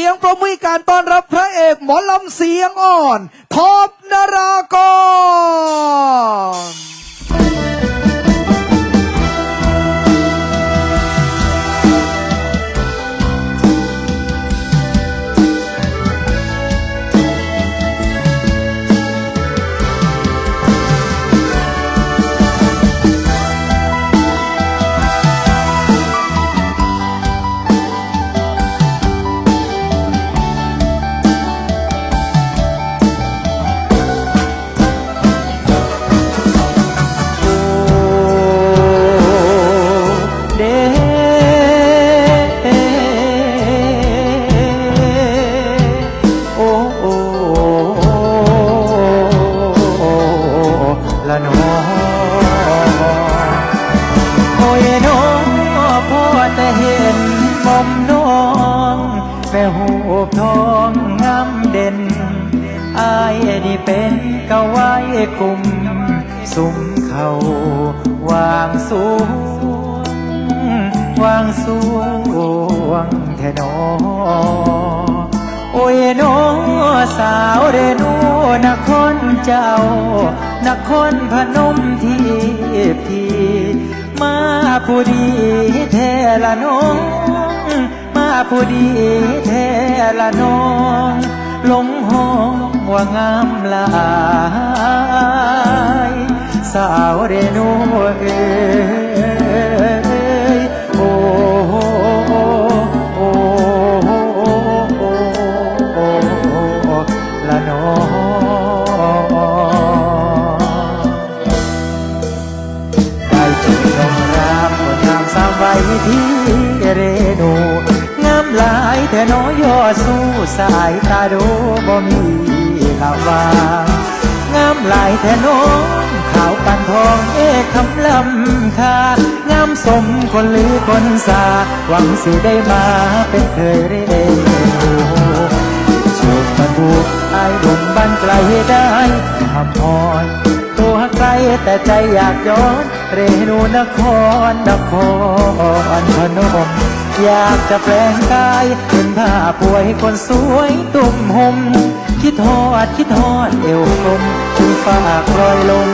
เสียงประมือการต้อนรับพระเอกหมอลำเสียงอ่อน ท็อปนารากร แม่หูบทองงามเด่นอายนี่เป็นกะไว้กลุ่มสุมเขาวางสูงวางสวงแทนอโอ้ยโนสาวเรนูนครเจ้านครพนมที่พี่มาผู้ดีแทละนอ ผู้ดีแท้ละน้องลงห้องว่างามลาย สาวเรนูเอ้ สู้สายตาดูบ่มีละวางามหลายแต่น้องขาวปันทองเอกคำลำคางามสมคนหรือคนสา หวังสิได้มาเป็นเคยเรนูโชคมาถูกไอ้หนุ่มบ้านไกลได้ทำพรตัวไกลแต่ใจอยากย้อน เรนูนครนครพนม อยากจะแปลงกายเป็นผ้าป่วยคนสวยตุ่มหมคิดทอดคิดทอดเอวกลมจึงฝากรอยลง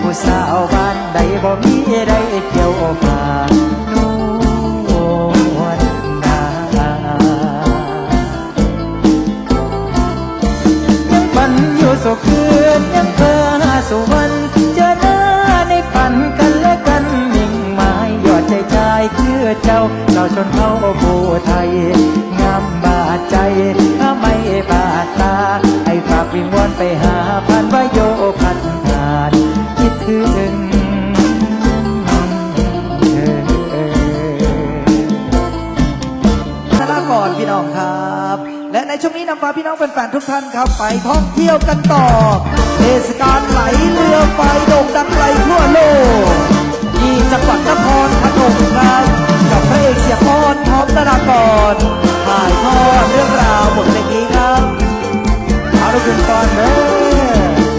ผู้สาวบ้านใดบ่มีใดเที่ยวผ่านวลนายังฝันอยู่สุขคืนยังเพ้อหาสุวรรณเจอหน้าในฝันกันและกันนิ่งหมายยอดใจชายคือเจ้าเจ้าชนเผ่าผู้ไทย งามบาดใจถ้าไม่บาดตา ให้ฝากวิงวอนไปหาพันวโยพัน คิดถึงธนากรพี่น้องครับ และในช่วงนี้นำพาพี่น้องแฟนๆทุกท่านครับ ไปท่องเที่ยวกันต่อ เทศกาลไหลเรือไฟโด่งดังไกลทั่วโลกที่จังหวัดนครพนมครับกับพระเอกเสียพรพร้อมธนากรถ่ายทอดเรื่องราวบทเพลงนี้ครับเอาลูกคุณก่อนเด้อ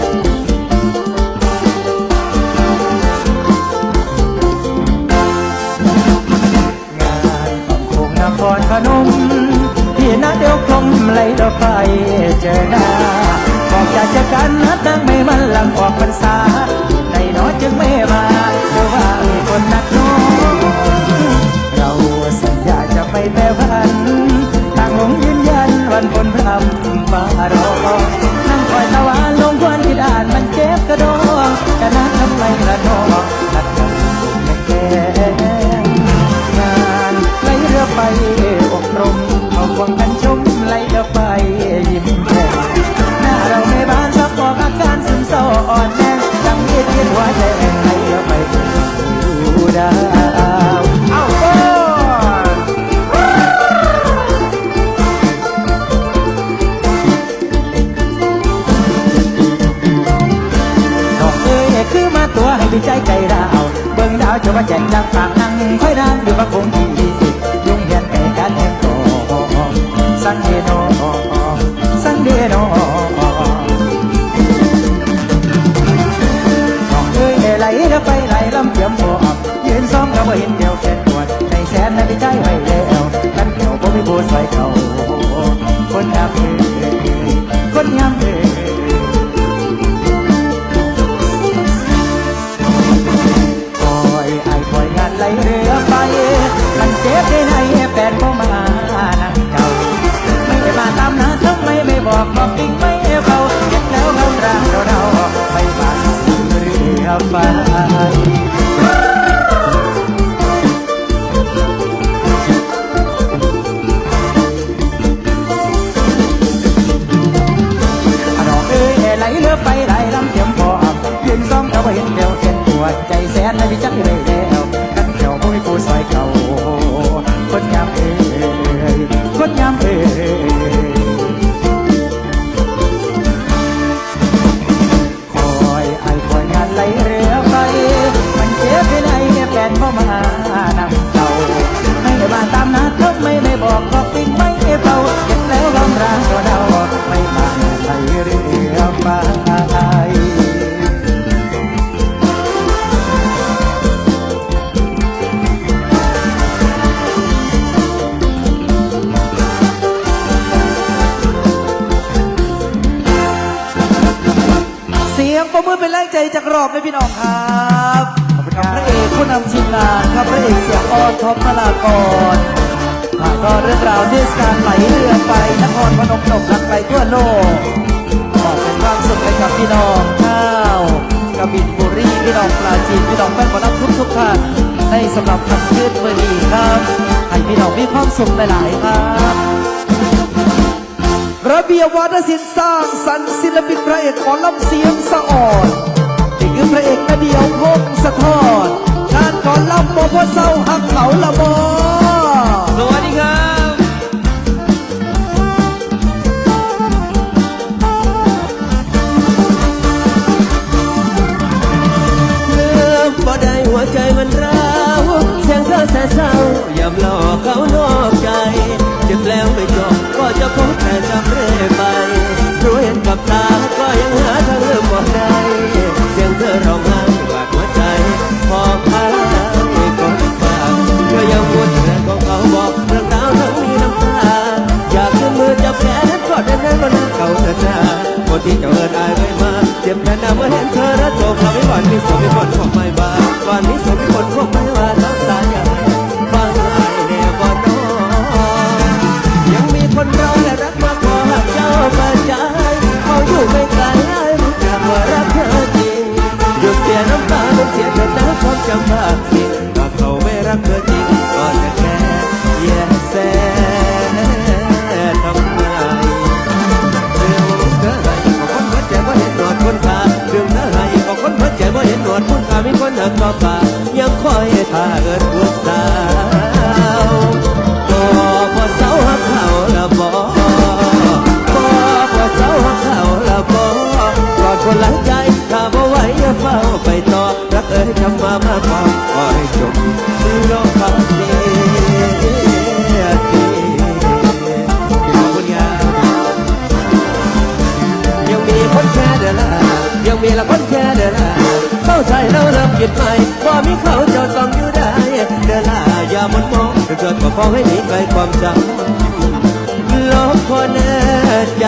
ดีใจใจดาวเบิ่งดาวจะว่าแจกดังฝากนั่งค่อยนั่งอยู่บักคงดียุ่งเหียนไก่กันแห่งโตสังเดโแส ยงประมือเป็นแรงใจจากรอบเลยพี่น้องครับขอบคุณครับพระเอกผู้นำทีมงานครับพระเอกเสียงออนท็อปนารากรผ่านก็เรื่องราวเทศกาลไหลเรือไปนครพนมตกรักไกลทั่วโลกขอบเป็นความสุขให้กับพี่น้องชาวกบินบุรีพี่น้องปราจีนพี่น้องแฟนบอลทุกทุกๆท่านในสำหรับคำคืนเมื่อนี้ครับให้พี่น้องมีความสุขหลายๆครับ ระเบียบวาทศิลป์สร้างสรรค์ศิลปินพระเอกขอลำเสียงสะอ่อนนี่คือพระเอกนาเดียวพงสะทอดงานก่อลำโมโพเศร้าหักเขาละมอสวัสดีครับเมื่อบ่ได้หัวใจมันร้าวเสียงเธอแสเศร้าอย่าหลอกเขานอกใจเจ็บแล้วไม่จบ คงแต่จำเรื่อยไปรู้เห็นกับตาก็ยังหาทางเลือกบ่ได้เสียงเธอร้องไห้บาดหัวใจพอพายก่อนฝากเธอยังพูดเรื่องของเขาบอกเรื่องราวทั้งมีน้ำตาอยากขึ้นมือจับแขนกอดแน่นๆบนเขาเถิดนาคนที่เจะเอินอายไม่มาเจ็บแค่หน้าเมื่อเห็นเธอรักโตเขาไม่หวานมีสมมีผลของไม่บาวันนี้สมมีผลของ น้ำตาหยุดเสียเถิดนะความจำภาพสิ่งถ้าเขาไม่รักเธอจริงก็จะแค่แย่แสทำไมเรื่องเธอไรของคนหัวใจว่าเห็นหนวดคนตาเรื่องเธอไรของคนหัวใจว่าเห็นหนวดคนตามีคนหักต่อป่ายังคอยทาน ละคนแค่เดอละเข้าใจแล้วเริ่มคิดใหม่ว่ามีเขาเจ้าต้องอยู่ได้เดอลาอย่ามันช่วยประคองให้หนีไกลความจำลบคนแน่ใจ